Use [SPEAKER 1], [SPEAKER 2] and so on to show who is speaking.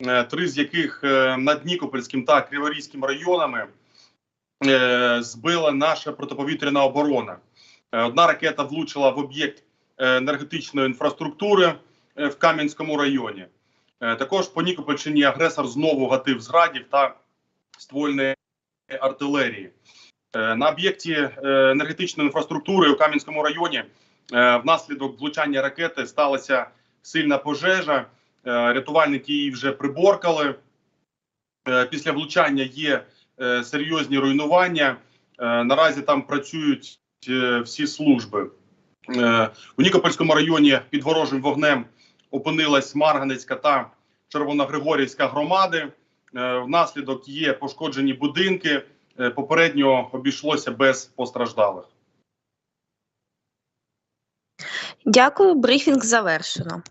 [SPEAKER 1] е, три з яких е, над Нікопольським та Криворізьким районами е, збила наша протиповітряна оборона. Одна ракета влучила в об'єкт енергетичної інфраструктури в Кам'янському районі. Також по Нікопольщині агресор знову гатив з градів та ствольної артилерії. На об'єкті енергетичної інфраструктури у Кам'янському районі внаслідок влучання ракети сталася сильна пожежа. Е, Рятувальники її вже приборкали. Е, Після влучання є е, серйозні руйнування. Наразі там працюють всі служби. У Нікопольському районі під ворожим вогнем опинилась Марганецька та Червоногригорівська громади. Внаслідок є пошкоджені будинки. Попередньо обійшлося без постраждалих.
[SPEAKER 2] Дякую, брифінг завершено.